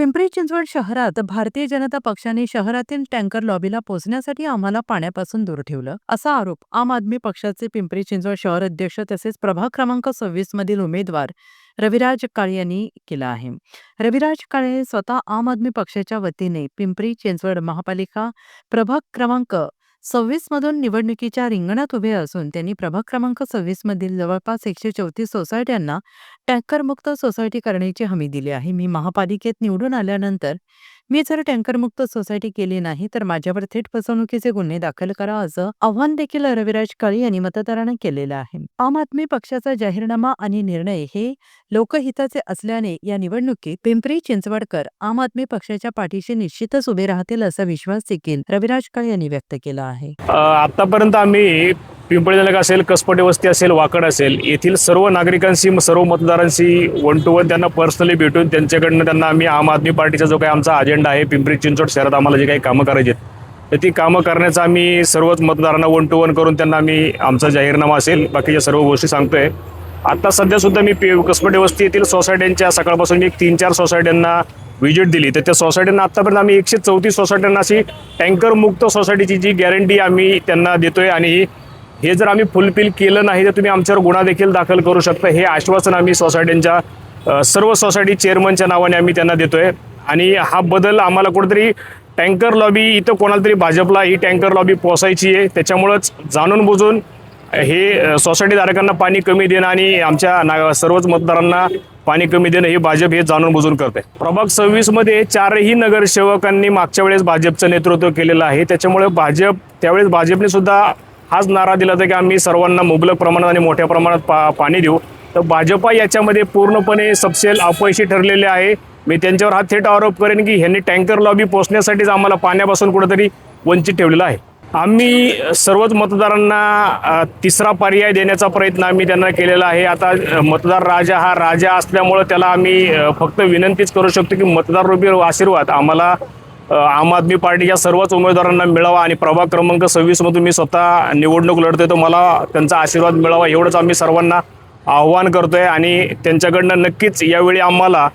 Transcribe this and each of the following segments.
पिंपरी चिंचवड शहरात भारतीय जनता पक्षाने शहरातील टँकर लॉबीला पोहोचण्यासाठी आम्हाला पाण्यापासून दूर ठेवलं असा आरोप आम आदमी पक्षाचे पिंपरी चिंचवड शहर अध्यक्ष तसेच प्रभाग क्रमांक सव्वीस मधील उमेदवार रविराज काळे यांनी केला आहे. रविराज काळे स्वतः आम आदमी पक्षाच्या वतीने पिंपरी चिंचवड महापालिका प्रभाग क्रमांक सव्वीसमधून निवडणुकीच्या रिंगणात उभे असून त्यांनी प्रभाग क्रमांक सव्वीसमधील जवळपास एकशे चौतीस सोसायट्यांना टँकरमुक्त सोसायटी करण्याची हमी दिली आहे. मी महापालिकेत निवडून आल्यानंतर मी जर टँकरमुक्त सोसायटी केली नाही तर माझ्यावर थेट फसवणुकीचे गुन्हे दाखल करा असं आव्हान देखील रविराज काळे यांनी मतदारांना केलेलं आहे. आम आदमी पक्षाचा जाहीरनामा आणि निर्णय हे लोकहिताचे असल्याने या निवडणुकीत पिंपरी चिंचवडकर आम आदमी पक्षाच्या पाठीशी निश्चितच उभे राहतील असा विश्वास देखील रविराज काळे यांनी व्यक्त केला आहे. आतापर्यंत आम्ही पिंपळी तालुका असेल कसपटे वस्ती असेल वाकड असेल येथील सर्व नागरिकांशी सर्व मतदारांशी वन टू वन त्यांना पर्सनली भेटून त्यांच्याकडनं त्यांना आम्ही आम आदमी पार्टीचा जो काही आमचा अजेंडा आहे पिंपरी चिंचवड शहरात आम्हाला जे काही कामं करायची आहेत तर ती कामं करण्याचा आम्ही सर्वच मतदारांना वन टू वन करून त्यांना आम्ही आमचा जाहीरनामा असेल बाकीच्या सर्व गोष्टी सांगतोय. आता सध्या सुद्धा मी पि- कसपटे वस्ती येथील सोसायट्यांच्या सकाळपासून मी एक तीन चार सोसायट्यांना व्हिजिट दिली. तर त्या सोसायट्यांना आत्तापर्यंत आम्ही एकशे चौतीस सोसायट्यांना अशी टँकरमुक्त सोसायटीची जी गॅरंटी आम्ही त्यांना देतोय आणि हे जर आम्ही फुलफिल केलं नाही तर तुम्ही आमच्यावर गुन्हा देखील दाखल करू शकता. हे आश्वासन आम्ही सोसायट्यांच्या सर्व सोसायटी चेअरमनच्या नावाने आम्ही त्यांना देतोय. आणि हा बदल आम्हाला कुठेतरी टँकर लॉबी इथं कोणाला तरी भाजपला ही टँकर लॉबी पोसायची आहे. त्याच्यामुळंच जाणून बुजून हे सोसायटीधारकांना सोसायटी धारकांना पाणी कमी देणं आणि आमच्या ना सर्वच मतदारांना पाणी कमी देणं हे भाजप हे जाणून बुजून करते प्रभाग सव्वीसमध्ये चारही नगरसेवकांनी मागच्या वेळेस भाजपचं नेतृत्व केलेलं आहे. त्याच्यामुळे भाजप त्यावेळेस भाजपने सुद्धा हाच नारा दिला होता की आम्ही सर्वांना मुबलक प्रमाणात आणि मोठ्या प्रमाणात पा पाणी देऊ. तर भाजपा याच्यामध्ये पूर्णपणे सपशेल अपयशी ठरलेले आहे. मी त्यांच्यावर हा थेट आरोप करेन की ह्यांनी टँकर लॉबी पोचण्यासाठीच आम्हाला पाण्यापासून कुठंतरी वंचित ठेवलेलं आहे. आम्ही सर्वच मतदारांना तिसरा पर्याय देण्याचा प्रयत्न आम्ही त्यांना केलेला आहे. आता मतदार राजा हा राजा असल्यामुळं त्याला आम्ही फक्त विनंतीच करू शकतो की मतदार रूपी आशीर्वाद आम्हाला आम आदमी पार्टीच्या सर्वच उमेदवारांना मिळावा आणि प्रभाग क्रमांक सव्वीसमधून मी स्वतः निवडणूक लढतोय तर मला त्यांचा आशीर्वाद मिळावा एवढंच आम्ही सर्वांना आव्हान करतोय आणि त्यांच्याकडनं नक्कीच यावेळी आम्हाला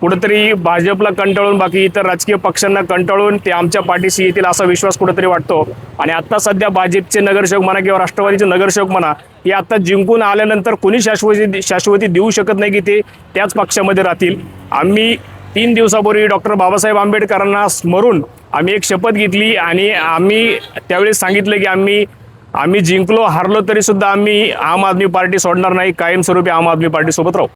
कुठंतरी भाजपला कंटाळून बाकी इतर राजकीय पक्षांना कंटाळून ते आमच्या पाठीशी येतील असा विश्वास कुठंतरी वाटतो. आणि आत्ता सध्या भाजपचे नगरसेवक म्हणा किंवा राष्ट्रवादीचे नगरसेवक म्हणा हे आत्ता जिंकून आल्यानंतर कोणी शाश्वती शाश्वती देऊ शकत नाही की ते त्याच पक्षामध्ये राहतील. आम्ही तीन दिवसापूर्वी डॉक्टर बाबासाहेब आंबेडकरांना स्मरून आम्ही एक शपथ घेतली आणि आम्ही त्यावेळी सांगितलं की आम्ही आम्ही जिंकलो हारलो तरीसुद्धा आम्ही आम आदमी पार्टी सोडणार नाही कायमस्वरूपी आम आदमी पार्टीसोबत राहू.